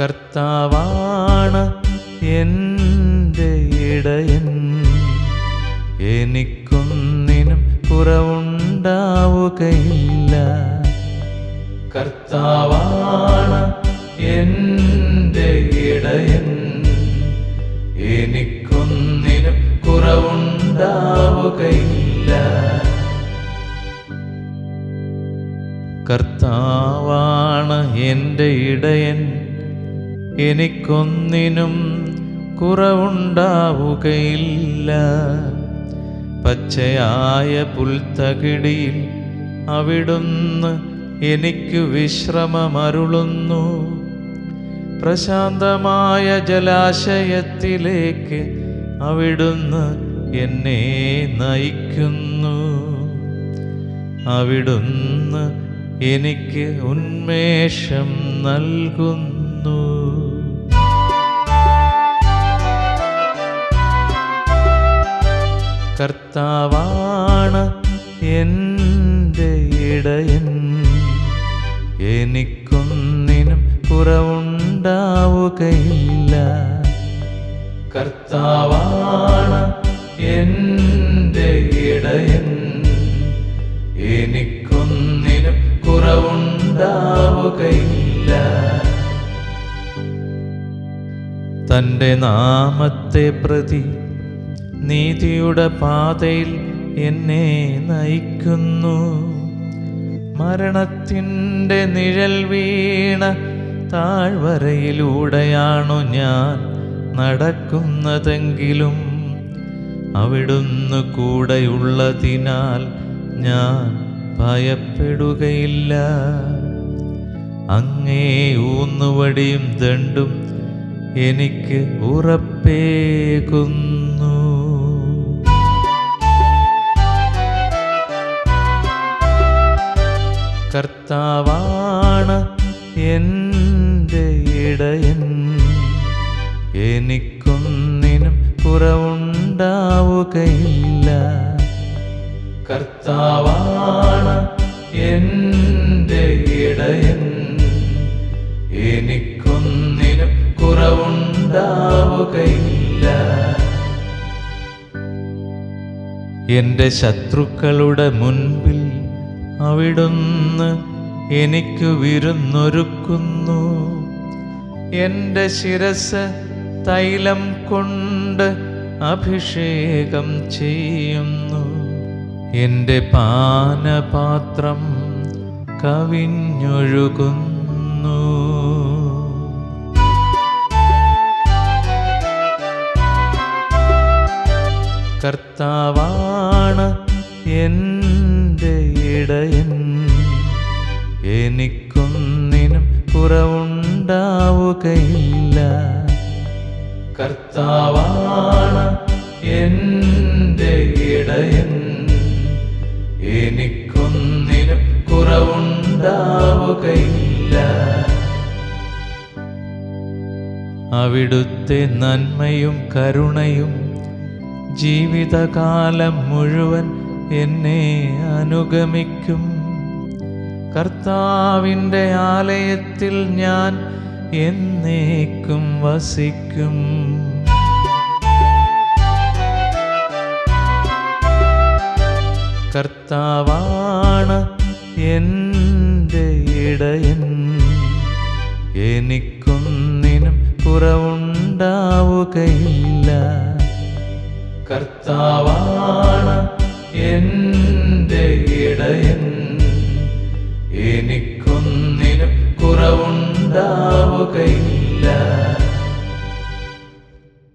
കർത്താവാണ് എന്റെ ഇടയൻ. എനിക്കൊന്നിനും കുറവുണ്ടാവുകയില്ല. കർത്താവാണ് എന്റെ ഇടയൻ. എനിക്കൊന്നിനും കുറവുണ്ടാവുകയില്ല. കർത്താവാണ് എന്റെ ഇടയൻ. എനിക്കൊന്നിനും കുറവുണ്ടാവുകയില്ല. പച്ചയായ പുൽത്തകിടിയിൽ അവിടുന്ന് എനിക്ക് വിശ്രമമരുളുന്നു. പ്രശാന്തമായ ജലാശയത്തിലേക്ക് അവിടുന്ന് എന്നെ നയിക്കുന്നു. അവിടുന്ന് എനിക്ക് ഉന്മേഷം നൽകുന്നു. കർത്താവാണ് എന്റെ ഇടയൻ. എനിക്കൊന്നിനും കുറവുണ്ടാവുകയില്ല. കർത്താവാണ് എന്റെ ഇടയൻ. എനിക്കൊന്നിനും കുറവുണ്ടാവുകയില്ല. തന്റെ നാമത്തെ പ്രതി നീതിയുടെ പാതയിൽ എന്നെ നയിക്കുന്നു. മരണത്തിന്റെ നിഴൽ വീണ താഴ്വരയിലൂടെയാണു ഞാൻ നടക്കുന്നതെങ്കിലും അവിടുന്ന് കൂടെയുള്ളതിനാൽ ഞാൻ ഭയപ്പെടുകയില്ല. അങ്ങേ ഊന്നുവടിയും ദണ്ടും എനിക്ക് ഉറപ്പേകുന്നു. കർത്താവാണ് എന്റെ ഇടയൻ. എനിക്കൊന്നിനും കുറവുണ്ടാവുകയില്ല. കർത്താവാണ് എന്റെ ഇടയൻ. എനിക്കൊന്നിനും കുറവുണ്ടാവുകയില്ല. എന്റെ ശത്രുക്കളുടെ മുൻപിൽ അവിടുന്ന് എനിക്ക് വിരുന്നൊരുക്കുന്നു. എന്റെ ശിരസ് തൈലം കൊണ്ട് അഭിഷേകം ചെയ്യുന്നു. എന്റെ പാനപാത്രം കവിഞ്ഞൊഴുകുന്നു. കർത്താവാണ് എന്റെ ഇടയൻ എനിക്കൊന്നിനും കുറവുണ്ടാവുകയില്ല. കർത്താവാണ് എന്റെ ഇടയൻ എനിക്കൊന്നിനും കുറവുണ്ടാവുകയില്ല. അവിടുത്തെ നന്മയും കരുണയും ജീവിതകാലം മുഴുവൻ എന്നെ അനുഗമിക്കും. കർത്താവിന്റെ ആലയത്തിൽ ഞാൻ എന്നേക്കും വസിക്കും. കർത്താവാണ് എന്റെ ഇടയൻ. എനിക്കൊന്നിനും കുറവുണ്ടാവുകയില്ല. കർത്താവാണ് എന്റെ ഇടയൻ എനിക്കൊന്നിനും കുറവുണ്ടാവുകയില്ല.